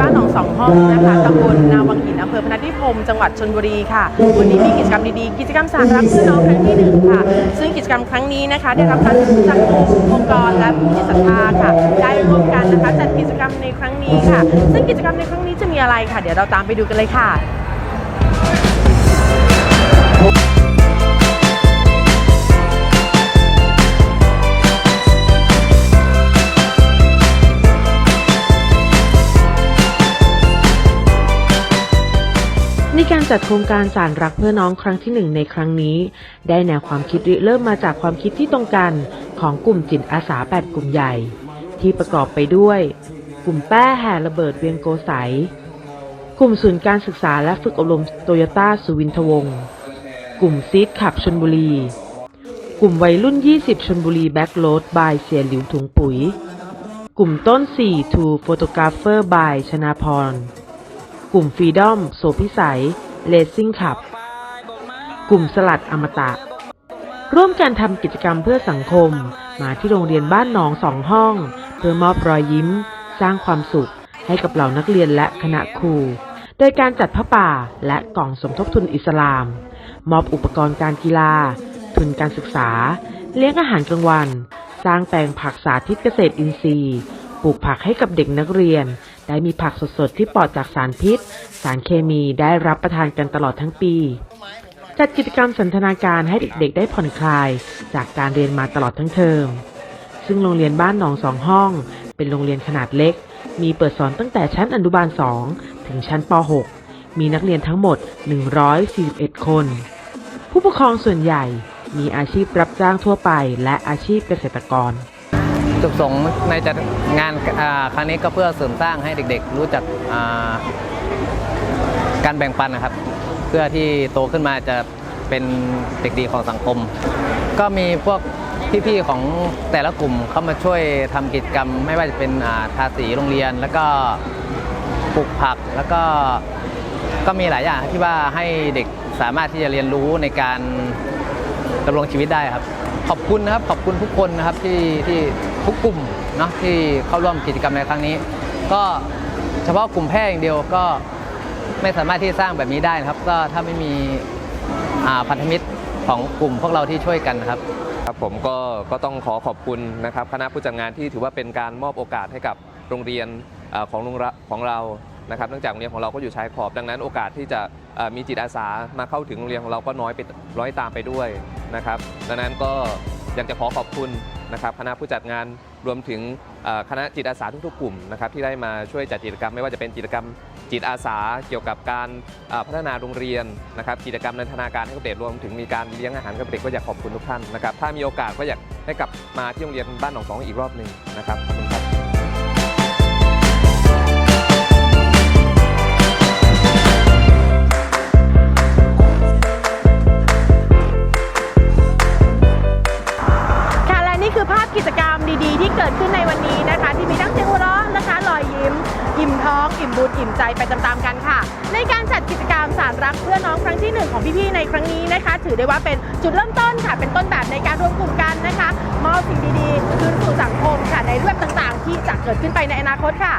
บ้านหนองสองห้องนะคะตำบลนาวังหินอำเภอพนัสนิคมจังหวัดชนบุรีค่ะ วันนี้มีกิจกรรมดีๆ กิจกรรมสารรักเพื่อน้องครั้งที่หนึ่งค่ะ ซึ่งกิจกรรมครั้งนี้นะคะ ได้รับการสนับสนุนจากองค์กรและผู้จิตศรัทธาค่ะ ได้ร่วมกันนะคะจัดกิจกรรมในครั้งนี้ค่ะ ซึ่งกิจกรรมในครั้งนี้จะมีอะไรค่ะ เดี๋ยวเราตามไปดูกันเลยค่ะ การจัดโครงการสารรักเพื่อน้องครั้งที่หนึ่งในครั้งนี้ ได้แนวความคิดริเริ่มมาจากความคิดที่ตรงกันของกลุ่มจิตอาสา 8 กลุ่มใหญ่ ที่ประกอบไปด้วย กลุ่มแป้แห่ระเบิดเวียงโกไสยกลุ่มศูนย์การศึกษาและฝึกอบรมโตโยต้าสุวินทวงศ์กลุ่มซีดขับชนบุรี กลุ่มวัยรุ่น 20ชนบุรีแบ็กโรดบายเสียหลิวถุงปุ๋ย กลุ่มต้น4ทูโฟโตกราฟเฟอร์บายชนาพร กลุ่มฟรีดอมโสพิสัยเลสซิ่งขับ กลุ่มสลัดอมตะ ร่วมกันทำกิจกรรมเพื่อสังคม มาที่โรงเรียนบ้านหนองสองห้อง เพื่อมอบรอยยิ้ม สร้างความสุข ให้กับเหล่านักเรียนและคณะครู โดยการจัดผ้าป่าและกล่องสมทบทุนอิสลาม มอบอุปกรณ์การกีฬา ทุนการศึกษา เลี้ยงอาหารกลางวัน สร้างแปลงผักสาธิตเกษตรอินทรีย์ ปลูกผักให้กับเด็กนักเรียน ได้มีผักสดๆ ที่ปลอดจากสารพิษ สารเคมีได้รับประทานกันตลอดทั้งปี จัดกิจกรรมสันทนาการให้เด็กๆ ได้ผ่อนคลาย จากการเรียนมาตลอดทั้งเทอม ซึ่งโรงเรียนบ้านหนองสองห้อง เป็นโรงเรียนขนาดเล็ก มีเปิดสอนตั้งแต่ชั้นอนุบาล 2 ถึงชั้นป .6 มีนักเรียนทั้งหมด 141 คน ผู้ปกครองส่วนใหญ่มีอาชีพรับจ้างทั่วไปและอาชีพเกษตรกร จุดประสงค์ในจัดงานครั้งนี้ก็เพื่อเสริมสร้างให้เด็ก ๆ รู้จักการแบ่งปันนะครับ เพื่อที่โตขึ้นมาจะเป็นเด็กดีของสังคม ก็มีพวกพี่ๆของแต่ละกลุ่มเข้ามาช่วยทำกิจกรรม ไม่ว่าจะเป็นาทาสีโรงเรียน แล้วก็ปลูกผักแล้วก็ก็มีหลายอย่างที่ว่าให้เด็กสามารถที่จะเรียนรู้ในการดำรงชีวิตได้ครับ ขอบคุณนะครับขอบคุณทุกคนนะครับที่ที่ ทุกกลุ่มเนาะที่เข้าร่วมกิจกรรมในครั้งนี้ ก็เฉพาะกลุ่มแพทย์อย่างเดียวก็ไม่สามารถที่สร้างแบบนี้ได้นะครับ ก็ถ้าไม่มีพันธมิตรของกลุ่มพวกเราที่ช่วยกันนะครับครับผมก็ก็ต้องขอขอบคุณนะครับ คณะผู้จัดงานที่ถือว่าเป็นการมอบโอกาสให้กับโรงเรียนอของโรงระของเรานะครับเนื่องจากโรงเรียนของเราก็อยู่ชายขอบ ดังนั้นโอกาสที่จะมีจิตอาสามาเข้าถึงโรงเรียนของเราก็น้อยไปร้อยตามไปด้วยนะครับ ดังนั้นก็อยากจะขอขอบคุณ นะครับคณะผู้จัดงานรวมถึงคณะจิตอาสาทุกๆกลุ่มนะครับที่ได้มาช่วยจัดกิจกรรม ไม่ว่าจะเป็นกิจกรรมจิตอาสาเกี่ยวกับการพัฒนาโรงเรียนนะครับกิจกรรมนันทนาการให้กับเด็กรวมถึงมีการเลี้ยงอาหารกับเด็กก็อยากขอบคุณทุกท่านนะครับถ้ามีโอกาสก็อยากได้กลับมาที่โรงเรียนบ้านหนองสองอีกรอบหนึ่งนะครับขอบคุณครับ คือภาพกิจกรรมดีๆ ที่เกิดขึ้นในวันนี้นะคะ ที่มีทั้งเสียงหัวเราะนะคะรอยยิ้ม อิ่มท้อง อิ่มบุญอิ่มใจไปตามๆกันค่ะ ในการจัดกิจกรรมสารรักเพื่อน้องครั้งที่หนึ่งของพี่ๆในครั้งนี้นะคะ ถือได้ว่าเป็นจุดเริ่มต้นค่ะ เป็นต้นแบบในการรวมกลุ่มกันนะคะมอบสิ่งดีๆคืนสู่สังคมค่ะในเรื่องต่างๆ ที่จะเกิดขึ้นไปในอนาคตค่ะ